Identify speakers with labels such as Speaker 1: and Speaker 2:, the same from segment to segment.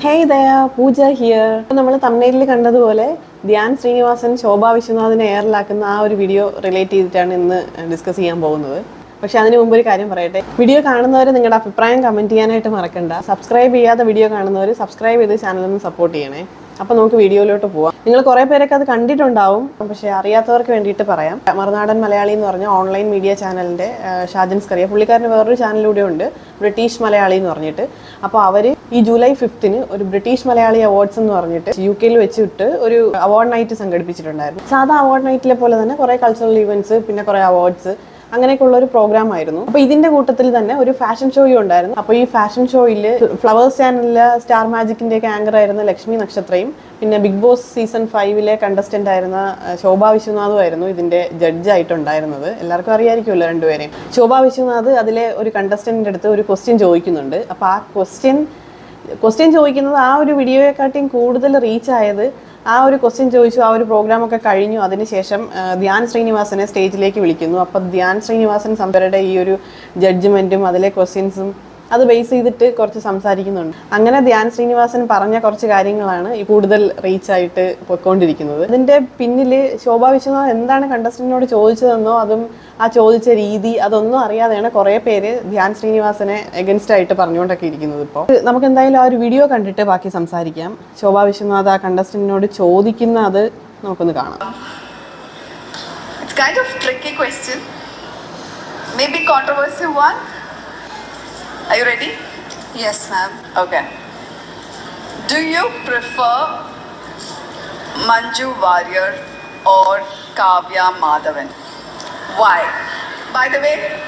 Speaker 1: Hey ദയ പൂജ here നമ്മൾ തമിഴ്നയിൽ കണ്ടതുപോലെ ധ്യാൻ ശ്രീനിവാസൻ ശോഭ വിശ്വനാഥിനെ എയറിലാക്കുന്ന ആ ഒരു വീഡിയോ റിലേറ്റ് ചെയ്തിട്ടാണ് ഇന്ന് ഡിസ്കസ് ചെയ്യാൻ പോകുന്നത്. പക്ഷെ അതിന് മുമ്പ് ഒരു കാര്യം പറയട്ടെ. വീഡിയോ കാണുന്നവർ നിങ്ങളുടെ അഭിപ്രായം കമന്റ് ചെയ്യാനായിട്ട് മറക്കണ്ട. സബ്സ്ക്രൈബ് ചെയ്യാത്ത വീഡിയോ കാണുന്നവർ സബ്സ്ക്രൈബ് ചെയ്ത് ചാനലൊന്ന് സപ്പോർട്ട് ചെയ്യണേ. അപ്പോൾ നമുക്ക് വീഡിയോയിലോട്ട് പോവാം. നിങ്ങൾ കുറേ പേരൊക്കെ അത് കണ്ടിട്ടുണ്ടാവും. പക്ഷേ അറിയാത്തവർക്ക് വേണ്ടിയിട്ട് പറയാം. മറുനാടൻ മലയാളി എന്ന് പറഞ്ഞ ഓൺലൈൻ മീഡിയ ചാനലിന്റെ ഷാജൻസ് കറിയ പുള്ളിക്കാരന് വേറൊരു ചാനലിലൂടെ ഉണ്ട്. ബ്രിട്ടീഷ് മലയാളി എന്ന് പറഞ്ഞിട്ട്. അപ്പോൾ അവർ ഈ ജൂലൈ ഫിഫ്തിന് ഒരു ബ്രിട്ടീഷ് മലയാളി അവാർഡ്സ് എന്ന് പറഞ്ഞിട്ട് യു കെയിൽ വെച്ചിട്ട് ഒരു അവാർഡ് നൈറ്റ് സംഘടിപ്പിച്ചിട്ടുണ്ടായിരുന്നു. സാധാ അവാർഡ് നൈറ്റിലെ പോലെ തന്നെ കുറേ കൾച്ചറൽ ഇവന്റ്സ് പിന്നെ കുറേ അവാർഡ്സ് അങ്ങനെയൊക്കെയുള്ള ഒരു പ്രോഗ്രാം ആയിരുന്നു. അപ്പൊ ഇതിന്റെ കൂട്ടത്തിൽ തന്നെ ഒരു ഫാഷൻ ഷോയും ഉണ്ടായിരുന്നു. അപ്പൊ ഈ ഫാഷൻ ഷോയിൽ ഫ്ലവേഴ്സ് ചാനലിലെ സ്റ്റാർ മാജിക്കിന്റെ ഒക്കെ ആങ്കർ ആയിരുന്ന ലക്ഷ്മി നക്ഷത്രയും പിന്നെ ബിഗ് ബോസ് സീസൺ ഫൈവിലെ കണ്ടസ്റ്റന്റ് ആയിരുന്ന ശോഭ വിശ്വനാഥും ആയിരുന്നു ഇതിന്റെ ജഡ്ജ് ആയിട്ടുണ്ടായിരുന്നത്. എല്ലാവർക്കും അറിയായിരിക്കുമല്ലോ രണ്ടുപേരെയും. ശോഭാ വിശ്വനാഥ് അതിലെ ഒരു കണ്ടസ്റ്റന്റിന്റെ അടുത്ത് ഒരു ക്വസ്റ്റ്യൻ ചോദിക്കുന്നുണ്ട്. അപ്പൊ ആ ക്വസ്റ്റ്യൻ ക്വസ്റ്റ്യൻ ചോദിക്കുന്നത് ആ ഒരു വീഡിയോയെക്കാട്ടിയും കൂടുതൽ റീച്ച് ആയത് ആ ഒരു ക്വസ്റ്റ്യൻ ചോദിച്ചു ആ ഒരു പ്രോഗ്രാം ഒക്കെ കഴിഞ്ഞു. അതിനുശേഷം ധ്യാൻ ശ്രീനിവാസനെ സ്റ്റേജിലേക്ക് വിളിക്കുന്നു. അപ്പോൾ ധ്യാൻ ശ്രീനിവാസൻ സംബരുടെ ഈ ഒരു ജഡ്ജ്മെന്റും അതിലെ ക്വസ്റ്റ്യൻസും അത് ബേസ് ചെയ്തിട്ട് കുറച്ച് സംസാരിക്കുന്നുണ്ട്. അങ്ങനെ ധ്യാൻ ശ്രീനിവാസൻ പറഞ്ഞ കുറച്ച് കാര്യങ്ങളാണ് ഈ കൂടുതൽ റീച്ച് ആയിട്ട് പൊയ്ക്കൊണ്ടിരിക്കുന്നത്. ഇതിന്റെ പിന്നിൽ ശോഭാ വിശ്വനാഥ് എന്താണ് കണ്ടസ്റ്റന്റിനോട് ചോദിച്ചതെന്നോ അതും ആ ചോദിച്ച രീതി അതൊന്നും അറിയാതെയാണ് കുറേ പേര് ധ്യാൻ ശ്രീനിവാസനെ എഗൻസ്റ്റ് ആയിട്ട് പറഞ്ഞുകൊണ്ടൊക്കെ ഇരിക്കുന്നത് ഇപ്പോൾ നമുക്ക് എന്തായാലും ആ ഒരു വീഡിയോ കണ്ടിട്ട് ബാക്കി സംസാരിക്കാം. ശോഭാ വിശ്വനാഥ് ആ കണ്ടസ്റ്റന്റിനോട് ചോദിക്കുന്ന അത് നമുക്കൊന്ന് കാണാം.
Speaker 2: Kind of tricky question. Maybe controversial one. Are you ready?
Speaker 3: Yes, ma'am.
Speaker 2: Okay. Do you prefer Manju Warrior or Kavya Madhavan? Why? By the way,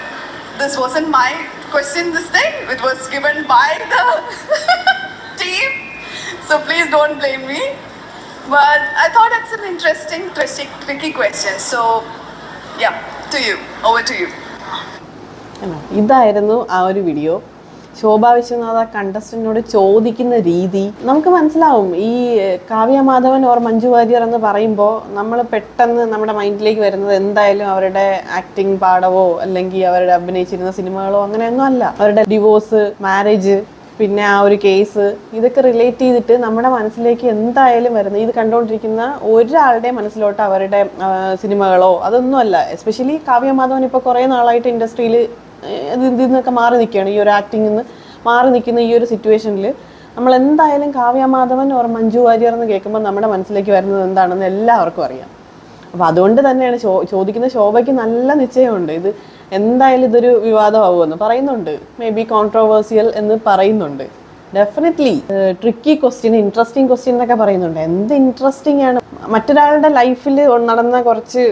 Speaker 2: this wasn't my question this thing. It was given by the team. So please don't blame me. But I thought it's an interesting, tricky, tricky question. So, yeah, to you. Over to you.
Speaker 1: ഇതായിരുന്നു ആ ഒരു video Shobha Vishwanatha കണ്ടസ്റ്റന്റിനോട് ചോദിക്കുന്ന രീതി. നമുക്ക് മനസ്സിലാവും. ഈ Kavya Madhavan or Manju Warrier എന്ന് പറയുമ്പോൾ നമ്മൾ പെട്ടെന്ന് നമ്മുടെ മൈൻഡിലേക്ക് വരുന്നത് എന്തായാലും അവരുടെ ആക്ടിങ് പാടവോ അല്ലെങ്കിൽ അവരുടെ അഭിനയിച്ചിരുന്ന സിനിമകളോ അങ്ങനെയൊന്നും അല്ല. അവരുടെ ഡിവോഴ്സ് മാരേജ് പിന്നെ ആ ഒരു കേസ് ഇതൊക്കെ റിലേറ്റ് ചെയ്തിട്ട് നമ്മുടെ മനസ്സിലേക്ക് എന്തായാലും വരുന്നത് ഇത് കണ്ടുകൊണ്ടിരിക്കുന്ന ഒരാളുടെ മനസ്സിലോട്ട് അവരുടെ സിനിമകളോ അതൊന്നും അല്ല. എസ്പെഷ്യലി കാവ്യ മാധവൻ ഇപ്പോൾ കുറേ നാളായിട്ട് ഇൻഡസ്ട്രിയിൽ ഇതിൽ നിന്നൊക്കെ മാറി നിൽക്കുകയാണ്. ഈ ഒരു ആക്ടിങ്ങിൽ നിന്ന് മാറി നിൽക്കുന്ന ഈ ഒരു സിറ്റുവേഷനിൽ നമ്മൾ എന്തായാലും കാവ്യ മാധവൻ ഓർ മഞ്ജു വാര്യർ എന്ന് കേൾക്കുമ്പോൾ നമ്മുടെ മനസ്സിലേക്ക് വരുന്നത് എന്താണെന്ന് എല്ലാവർക്കും അറിയാം. അപ്പോൾ അതുകൊണ്ട് തന്നെയാണ് ചോദിക്കുന്ന ശോഭയ്ക്ക് നല്ല നിശ്ചയമുണ്ട്. ഇത് എന്തായാലും ഇതൊരു വിവാദമാവുമെന്ന് പറയുന്നുണ്ട്. മേ ബി കോൺട്രോവേഴ്സിയൽ എന്ന് പറയുന്നുണ്ട്. Definitely tricky question interesting question എന്നൊക്കെ പറയുന്നുണ്ട്. എന്ത് ഇൻട്രസ്റ്റിംഗ് ആണ്? മറ്റൊരാളുടെ ലൈഫിൽ നടന്ന കുറച്ച്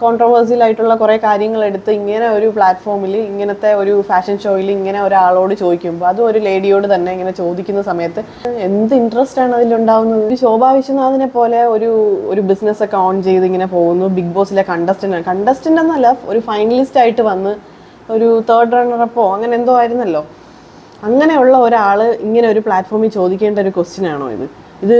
Speaker 1: കോൺട്രവേഴ്സിയൽ ആയിട്ടുള്ള കുറേ കാര്യങ്ങൾ എടുത്ത് ഇങ്ങനെ ഒരു പ്ലാറ്റ്ഫോമിൽ ഇങ്ങനത്തെ ഒരു ഫാഷൻ ഷോയിൽ ഇങ്ങനെ ഒരാളോട് ചോദിക്കുമ്പോൾ അതും ഒരു ലേഡിയോട് തന്നെ ഇങ്ങനെ ചോദിക്കുന്ന സമയത്ത് എന്ത് ഇൻട്രസ്റ്റ് ആണ് അതിലുണ്ടാവുന്നത്? ഒരു ശോഭാ വിശ്വനാഥിനെ പോലെ ഒരു ഒരു ബിസിനസ് ഒക്കെ ഓൺ ചെയ്ത് ഇങ്ങനെ പോകുന്നു. ബിഗ് ബോസിലെ കണ്ടസ്റ്റന്റ് കണ്ടസ്റ്റന്റ് എന്നല്ല ഒരു ഫൈനലിസ്റ്റ് ആയിട്ട് വന്ന് ഒരു തേർഡ് റണ്ണറപ്പോ അങ്ങനെ എന്തോ ആയിരുന്നല്ലോ. അങ്ങനെയുള്ള ഒരാൾ ഇങ്ങനെ ഒരു പ്ലാറ്റ്ഫോമിൽ ചോദിക്കേണ്ട ഒരു ക്വസ്റ്റ്യൻ ആണോ ഇത്? ഇത്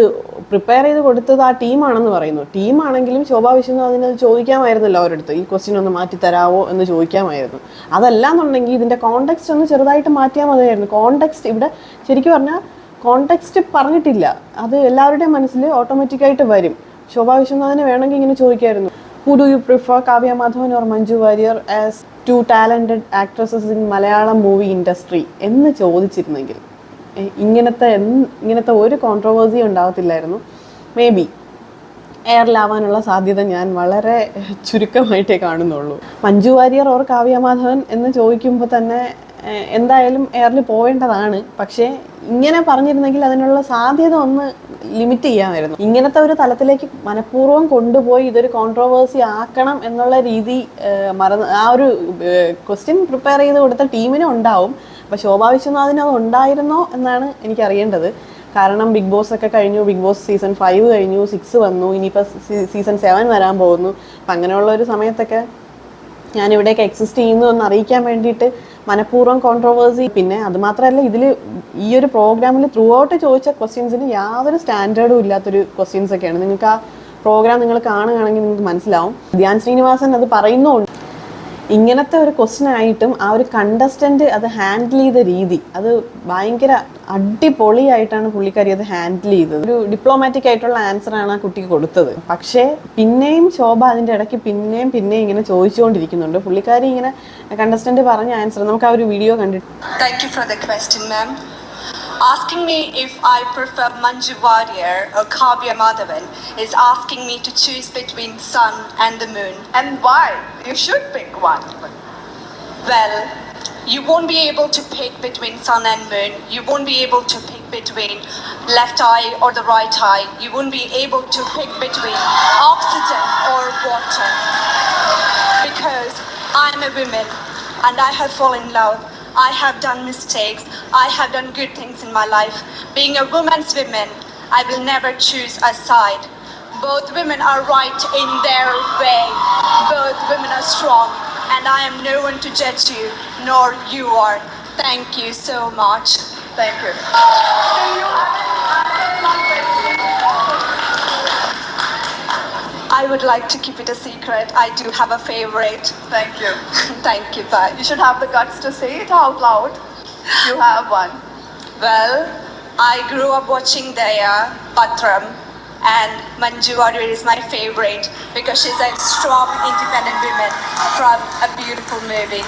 Speaker 1: പ്രിപ്പയർ ചെയ്ത് കൊടുത്തത് ആ ടീമാണെന്ന് പറയുന്നു. ടീമാണെങ്കിലും ശോഭാ വിശ്വനാഥിന് അത് ചോദിക്കാമായിരുന്നല്ലോ അവരടുത്ത്. ഈ ക്വസ്റ്റ്യൻ ഒന്ന് മാറ്റി തരാവോ എന്ന് ചോദിക്കാമായിരുന്നു. അതല്ല എന്നുണ്ടെങ്കിൽ ഇതിന്റെ കോണ്ടെക്സ്റ്റ് ഒന്ന് ചെറുതായിട്ട് മാറ്റിയാൽ മതിയായിരുന്നു. കോണ്ടെക്സ്റ്റ് ഇവിടെ ശരിക്കും പറഞ്ഞാൽ കോണ്ടെക്സ്റ്റ് പറഞ്ഞിട്ടില്ല. അത് എല്ലാവരുടെയും മനസ്സിൽ ഓട്ടോമാറ്റിക്കായിട്ട് വരും. ശോഭാ വിശ്വനാഥിനെ വേണമെങ്കിൽ ഇങ്ങനെ ചോദിക്കായിരുന്നു. Who do you prefer Kavya Madhavan or Manju Warrier as two talented actresses in Malayalam movie industry എന്ന് ചോദിച്ചിരുന്നെങ്കിൽ. ഇങ്ങനത്തെ ഇങ്ങനത്തെ ഒരു കോൺട്രവേഴ്സി ഉണ്ടാകത്തില്ലായിരുന്നു മേ ബി എയറിലാവാനുള്ള സാധ്യത ഞാൻ വളരെ ചുരുക്കമായിട്ടേ കാണുന്നുള്ളൂ. മഞ്ജു വാര്യർ ഓർ കാവ്യ മാധവൻ എന്ന് ചോദിക്കുമ്പോൾ തന്നെ എന്തായാലും എയറിൽ പോവേണ്ടതാണ്. പക്ഷേ ഇങ്ങനെ പറഞ്ഞിരുന്നെങ്കിൽ അതിനുള്ള സാധ്യത ഒന്ന് ലിമിറ്റ് ചെയ്യാമായിരുന്നു. ഇങ്ങനത്തെ ഒരു തലത്തിലേക്ക് മനഃപൂർവം കൊണ്ടുപോയി ഇതൊരു കോൺട്രവേഴ്സി ആക്കണം എന്നുള്ള രീതി മറന്ന് ആ ഒരു ക്വസ്റ്റ്യൻ പ്രിപ്പയർ ചെയ്ത് കൊടുത്ത ടീമിനും ഉണ്ടാവും. അപ്പോൾ ശോഭാ വിശ്വനാഥിന് അത് ഉണ്ടായിരുന്നോ എന്നാണ് എനിക്ക് അറിയേണ്ടത് കാരണം ബിഗ് ബോസ് ഒക്കെ കഴിഞ്ഞു ബിഗ് ബോസ് സീസൺ ഫൈവ് കഴിഞ്ഞു സിക്സ് വന്നു ഇനിയിപ്പോൾ സീസൺ സെവൻ വരാൻ പോകുന്നു. അപ്പം അങ്ങനെയുള്ള ഒരു സമയത്തൊക്കെ ഞാൻ ഇവിടേക്ക് എക്സിസ്റ്റ് ചെയ്യുന്നു എന്ന് അറിയിക്കാൻ വേണ്ടിയിട്ട് മനഃപൂർവം കോൺട്രവേഴ്സി പിന്നെ അതുമാത്രമല്ല ഇതിൽ ഈ ഒരു പ്രോഗ്രാമിൽ ത്രൂ ഔട്ട് ചോദിച്ച ക്വസ്റ്റ്യൻസിന് യാതൊരു സ്റ്റാൻഡേർഡും ഇല്ലാത്തൊരു ക്വസ്റ്റ്യൻസ് ഒക്കെയാണ്. നിങ്ങൾക്ക് ആ പ്രോഗ്രാം നിങ്ങൾ കാണുകയാണെങ്കിൽ നിങ്ങൾക്ക് മനസ്സിലാവും. ധ്യാൻ ശ്രീനിവാസൻ അത് പറയുന്നുണ്ട്. ഇങ്ങനത്തെ ഒരു ക്വസ്റ്റ്യൻ ആയിട്ടും ആ ഒരു കണ്ടസ്റ്റന്റ് അത് ഹാൻഡിൽ ചെയ്ത രീതി അത് ഭയങ്കര അടിപൊളിയായിട്ടാണ് പുള്ളിക്കാരി അത് ഹാൻഡിൽ ചെയ്തത്. ഒരു ഡിപ്ലോമാറ്റിക് ആയിട്ടുള്ള ആൻസർ ആണ് ആ കുട്ടിക്ക് കൊടുത്തത്. പക്ഷേ പിന്നെയും ശോഭ അതിന്റെ ഇടയ്ക്ക് പിന്നെയും പിന്നെയും ഇങ്ങനെ ചോദിച്ചുകൊണ്ടിരിക്കുന്നുണ്ട്. പുള്ളിക്കാരി ഇങ്ങനെ കണ്ടസ്റ്റന്റ് പറഞ്ഞ ആൻസർ നമുക്ക് ആ ഒരു വീഡിയോ കണ്ടിട്ട്
Speaker 3: thank you for the question, ma'am. Asking me if I prefer Manju or Kavya Madhavan is asking me to choose between sun and the moon.
Speaker 2: And why? You should pick one.
Speaker 3: Well, you won't be able to pick between sun and moon. You won't be able to pick between left eye or the right eye. You won't be able to pick between oxygen or water. Because I'm a woman and I have fallen in love. I have done mistakes. I have done good things in my life. Being a woman's woman, I will never choose a side. Both women are right in their way. Both women are strong. And I am no one to judge you, nor you are. Thank you so much.
Speaker 2: Thank you.
Speaker 3: I would like to keep it a secret. I do have a favorite.
Speaker 2: Thank you.
Speaker 3: Thank you, bye.
Speaker 2: You should have the guts to say it out loud. You have one.
Speaker 3: Well, I grew up watching Daya, Patram, and Manju Warrior is my favorite because she's a strong, independent woman from a beautiful movie.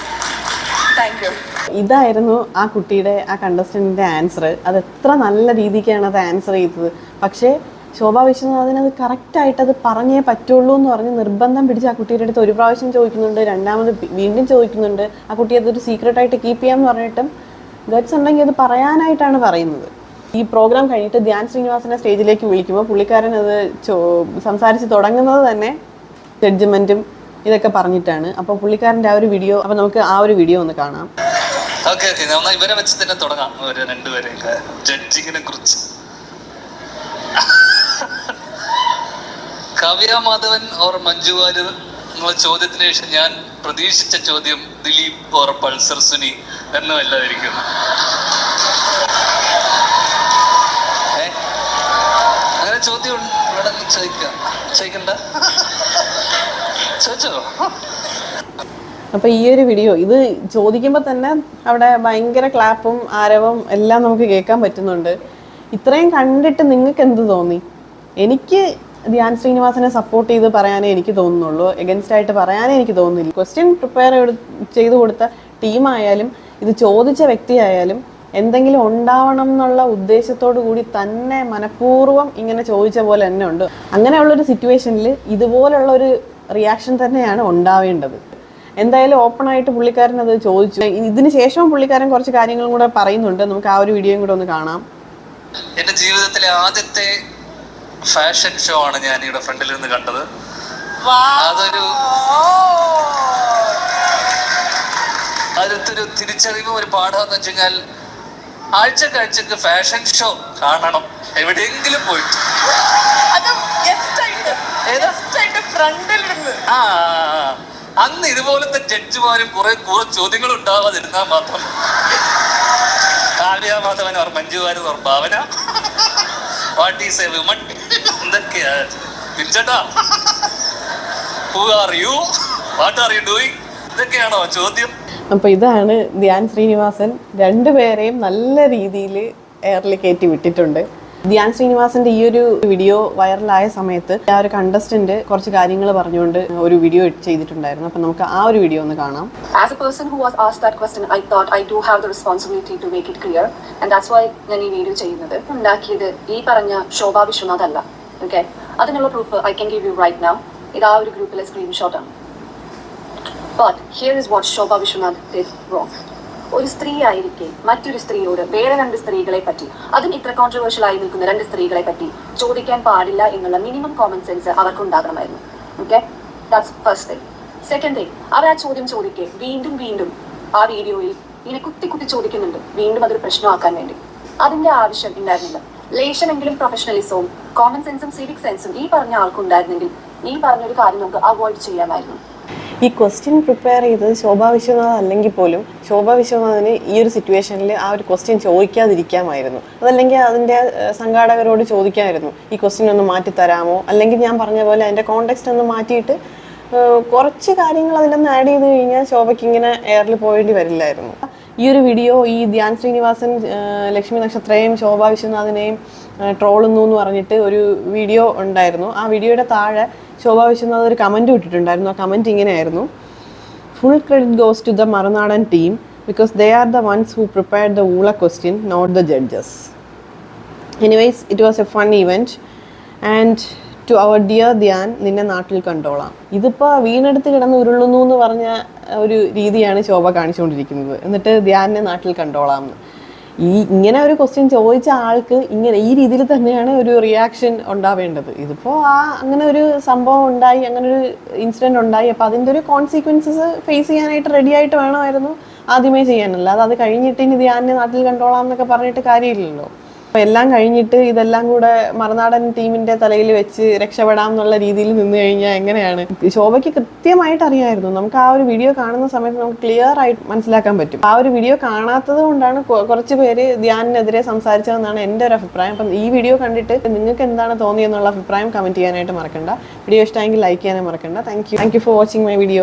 Speaker 3: Thank you.
Speaker 1: ഇതായിരുന്നു ആ കുട്ടിയുടെ ആ കണ്ടസ്റ്റന്റിന്റെ answer അത് എത്ര നല്ല രീതിക്കാണ് അത് answer ചെയ്തത് പക്ഷേ ശോഭ വിശ്വനാഥൻ അത് കറക്റ്റായിട്ട് അത് പറഞ്ഞേ പറ്റുള്ളൂ എന്ന് പറഞ്ഞ് നിർബന്ധം പിടിച്ച് ആ കുട്ടിയുടെ അടുത്ത് ഒരു പ്രാവശ്യം ചോദിക്കുന്നുണ്ട് രണ്ടാമത് വീണ്ടും ചോദിക്കുന്നുണ്ട്. ആ കുട്ടി അതൊരു സീക്രട്ടായിട്ട് കീപ്പ് ചെയ്യാമെന്ന് പറഞ്ഞിട്ടും ഗഡ്സ് ഉണ്ടെങ്കിൽ അത് പറയാനായിട്ടാണ് പറയുന്നത്. ഈ പ്രോഗ്രാം കഴിഞ്ഞിട്ട് ധ്യാൻ ശ്രീനിവാസനെ സ്റ്റേജിലേക്ക് വിളിക്കുമ്പോൾ പുള്ളിക്കാരൻ അത് സംസാരിച്ച് തുടങ്ങുന്നത് തന്നെ ജഡ്ജ്മെന്റും ഇതൊക്കെ പറഞ്ഞിട്ടാണ്. അപ്പോൾ പുള്ളിക്കാരന്റെ ആ ഒരു വീഡിയോ അപ്പോൾ നമുക്ക് ആ ഒരു വീഡിയോ ഒന്ന് കാണാം.
Speaker 4: ഓക്കെ ഓക്കെ ഇവരെ വെച്ച് തന്നെ തുടങ്ങാം. രണ്ടുപേരെയൊക്കെ. ജഡ്ജിങ്ങിനെ കുറിച്ച്. കവ്യ മാധവൻ ഓർ മഞ്ജു വാര്യർ എന്നുള്ള ചോദ്യത്തിന് ശേഷം ഞാൻ പ്രതീക്ഷിച്ച ചോദ്യം ദിലീപ് ഓർ പൾസർ സുനി എന്നുമല്ലാതിരിക്കുന്നു ഏ? അങ്ങനെ ചോദ്യം ഇവിടെ ചോദിക്കാം. ചോദിക്കണ്ട. ചോദിച്ചോ?
Speaker 1: അപ്പൊ ഈ ഒരു വീഡിയോ ഇത് ചോദിക്കുമ്പോൾ തന്നെ അവിടെ ഭയങ്കര ക്ലാപ്പും ആരവം എല്ലാം നമുക്ക് കേൾക്കാൻ പറ്റുന്നുണ്ട്. ഇത്രയും കണ്ടിട്ട് നിങ്ങൾക്ക് എന്ത് തോന്നി? എനിക്ക് ധ്യാൻ ശ്രീനിവാസനെ സപ്പോർട്ട് ചെയ്ത് പറയാനേ എനിക്ക് തോന്നുന്നുള്ളൂ. എഗൻസ്റ്റ് ആയിട്ട് പറയാനേ എനിക്ക് തോന്നുന്നില്ല. ക്വസ്റ്റ്യൻ പ്രിപ്പയർ ചെയ്ത് കൊടുത്ത ടീമായാലും ഇത് ചോദിച്ച വ്യക്തിയായാലും എന്തെങ്കിലും ഉണ്ടാവണം എന്നുള്ള ഉദ്ദേശത്തോടു കൂടി തന്നെ മനഃപൂർവം ഇങ്ങനെ ചോദിച്ച പോലെ തന്നെ ഉണ്ട്. അങ്ങനെയുള്ളൊരു സിറ്റുവേഷനിൽ ഇതുപോലുള്ള ഒരു റിയാക്ഷൻ തന്നെയാണ് ഉണ്ടാവേണ്ടത്. എന്തായാലും ഓപ്പൺ ആയിട്ട് പുള്ളിക്കാരൻ അത് ചോദിച്ചു. ഇതിന് പുള്ളിക്കാരൻ കുറച്ച് കാര്യങ്ങളും കൂടെ പറയുന്നുണ്ട്. നമുക്ക് ആ ഒരു വീഡിയോയും കൂടെ ഒന്ന് കാണാം.
Speaker 4: എന്റെ ജീവിതത്തിലെ ആദ്യത്തെ ഫാഷൻ ഷോ ആണ് ഞാൻ ഇവിടെ ഫ്രണ്ടിൽ നിന്ന് കണ്ടത് അതൊരു അതിലത്തൊരു തിരിച്ചറിവും ഒരു പാഠം എന്ന് വെച്ച് കഴിഞ്ഞാൽ ആഴ്ച കാഴ്ചക്ക് ഫാഷൻ ഷോ കാണണം എവിടെയെങ്കിലും പോയിട്ട്? ആ അന്ന് ഇതുപോലത്തെ ജഡ്ജിമാരും കുറെ കുറെ ചോദ്യങ്ങൾ ഉണ്ടാവാതിരുന്നാൽ മാത്രം. Kavya Madhavan or Manju Warrier or Bhavana what is a women എന്തൊക്കെയാ? പിഞ്ചട്ടാ. Who are you what are you doing ഇതൊക്കെയാണോ ചോദ്യം?
Speaker 1: അപ്പോൾ ഇതാണ് ധ്യാൻ ശ്രീനിവാസൻ രണ്ടുപേരെയും നല്ല രീതിയിൽ എയറിൽ കയറ്റി വിട്ടിട്ടുണ്ട്. ധ്യാൻ ശ്രീനിവാസന്റെ ഈ ഒരു വീഡിയോ വൈറലായ സമയത്ത് ആ ഒരു കണ്ടസ്റ്റന്റ് കുറച്ച് കാര്യങ്ങൾ പറഞ്ഞുകൊണ്ട് ഒരു വീഡിയോ ചെയ്തിട്ടുണ്ടായിരുന്നു. അപ്പൊ നമുക്ക് ആ ഒരു വീഡിയോ ഒന്ന് കാണാം.
Speaker 5: As a person who was asked that question, I thought I do have the responsibility to make it clear, and that's why ഞാൻ ഈ വീഡിയോ ചെയ്യുന്നത്. ഉണ്ടാക്കിയത് ഈ പറഞ്ഞ ശോഭ വിശ്വനാഥ് അല്ല. ഓക്കെ അതിനുള്ള proof I can give you right now ഇത് ആ ഒരു ഗ്രൂപ്പിലെ സ്ക്രീൻഷോട്ടാണ് but here is what Shobha Viswanath did wrong ഒരു സ്ത്രീ ആയിരിക്കെ മറ്റൊരു സ്ത്രീയോട് വേറെ രണ്ട് സ്ത്രീകളെ പറ്റി അതും ഇത്ര കോൺട്രവേഴ്ഷ്യൽ ആയി നിൽക്കുന്ന രണ്ട് സ്ത്രീകളെ പറ്റി ചോദിക്കാൻ പാടില്ല എന്നുള്ള മിനിമം കോമൺ സെൻസ് അവർക്ക് ഉണ്ടാകണമായിരുന്നു okay that's first thing second thing അവർ ആ ചോദ്യം ചോദിക്കെ വീണ്ടും വീണ്ടും ആ വീഡിയോയിൽ ഇങ്ങനെ കുത്തി കുത്തി ചോദിക്കുന്നുണ്ട്. വീണ്ടും അതൊരു പ്രശ്നമാക്കാൻ വേണ്ടി. അതിന്റെ ആവശ്യം ഉണ്ടായിരുന്നില്ല. ലേശമെങ്കിലും പ്രൊഫഷണലിസവും കോമൺ സെൻസും സിവിക് സെൻസും ഈ പറഞ്ഞ ആൾക്കുണ്ടായിരുന്നെങ്കിൽ ഈ പറഞ്ഞൊരു കാര്യം നമുക്ക് അവോയ്ഡ് ചെയ്യാമായിരുന്നു.
Speaker 1: ഈ ക്വസ്റ്റ്യൻ പ്രിപ്പയർ ചെയ്തത് ശോഭാ വിശ്വനാഥ് അല്ലെങ്കിൽ പോലും ശോഭാ വിശ്വനാഥിന് ഈ ഒരു സിറ്റുവേഷനിൽ ആ ഒരു ക്വസ്റ്റ്യൻ ചോദിക്കാതിരിക്കാമായിരുന്നു. അതല്ലെങ്കിൽ അതിന്റെ സംഘാടകരോട് ചോദിക്കാമായിരുന്നു. ഈ ക്വസ്റ്റ്യൻ ഒന്ന് മാറ്റി തരാമോ? അല്ലെങ്കിൽ ഞാൻ പറഞ്ഞ പോലെ അതിന്റെ കോണ്ടെക്സ്റ്റ് ഒന്ന് മാറ്റിയിട്ട് കുറച്ച് കാര്യങ്ങൾ അതിലൊന്ന് ആഡ് ചെയ്ത് കഴിഞ്ഞാൽ ശോഭയ്ക്ക് ഇങ്ങനെ എയറിൽ പോയേണ്ടി വരില്ലായിരുന്നു. ഈ ഒരു വീഡിയോ ഈ ധ്യാൻ ശ്രീനിവാസൻ ലക്ഷ്മി നക്ഷത്രയെയും ശോഭാ വിശ്വനാഥിനെയും ട്രോളുന്നു എന്ന് പറഞ്ഞിട്ട് ഒരു വീഡിയോ ഉണ്ടായിരുന്നു. ആ വീഡിയോയുടെ താഴെ ശോഭ വിശ്വനാഥ് ഒരു കമന്റ് ഇട്ടിട്ടുണ്ടായിരുന്നു. ആ കമന്റ് ഇങ്ങനെയായിരുന്നു. Full credit goes to the Marunadan team because they are the ones who prepare the ഊള question not the judges anyways it was a fun event and to our dear Dhyan നിന്നെ നാട്ടിൽ കണ്ടോളാം. ഇതിപ്പോൾ വീണെടുത്ത് കിടന്ന് ഉരുളുന്നു എന്ന് പറഞ്ഞ ഒരു രീതിയാണ് ശോഭ കാണിച്ചുകൊണ്ടിരിക്കുന്നത്. എന്നിട്ട് ധ്യാനിനെ നാട്ടിൽ കണ്ടോളാം ഈ ഇങ്ങനെ ഒരു ക്വസ്റ്റ്യൻ ചോദിച്ച ആൾക്ക് ഇങ്ങനെ ഈ രീതിയിൽ തന്നെയാണ് ഒരു റിയാക്ഷൻ ഉണ്ടാവേണ്ടത്. ഇതിപ്പോൾ ആ അങ്ങനെ ഒരു സംഭവം ഉണ്ടായി അങ്ങനെ ഒരു ഇൻസിഡന്റ് ഉണ്ടായി. അപ്പോൾ അതിന്റെ ഒരു കോൺസിക്വൻസസ് ഫേസ് ചെയ്യാനായിട്ട് റെഡി ആയിട്ട് വേണമായിരുന്നു ആദ്യമേ ചെയ്യാനല്ല അത് അത് കഴിഞ്ഞിട്ട് ഇനി ധ്യാനിനെ നാട്ടിൽ കണ്ടോളാം എന്നൊക്കെ പറഞ്ഞിട്ട് കാര്യമില്ലല്ലോ. എല്ലാം കഴിഞ്ഞിട്ട് ഇതെല്ലാം കൂടെ മറുനാടൻ ടീമിന്റെ തലയിൽ വെച്ച് രക്ഷപ്പെടാം എന്നുള്ള രീതിയിൽ നിന്ന് കഴിഞ്ഞാൽ എങ്ങനെയാണ്? ശോഭയ്ക്ക് കൃത്യമായിട്ട് അറിയായിരുന്നു. നമുക്ക് ആ ഒരു വീഡിയോ കാണുന്ന സമയത്ത് നമുക്ക് ക്ലിയർ ആയിട്ട് മനസ്സിലാക്കാൻ പറ്റും. ആ ഒരു വീഡിയോ കാണാത്തത് കൊണ്ടാണ് കുറച്ച് പേര് ധ്യാനിനെതിരെ സംസാരിച്ചതെന്നാണ് എന്റെ ഒരു അഭിപ്രായം. അപ്പം ഈ വീഡിയോ കണ്ടിട്ട് നിങ്ങൾക്ക് എന്താണ് തോന്നിയെന്നുള്ള അഭിപ്രായം കമന്റ് ചെയ്യാനായിട്ട് മറക്കണ്ട. വീഡിയോ ഇഷ്ടമെങ്കിൽ ലൈക്ക് ചെയ്യാനും മറക്കണ്ട. Thank you thank you for watching my video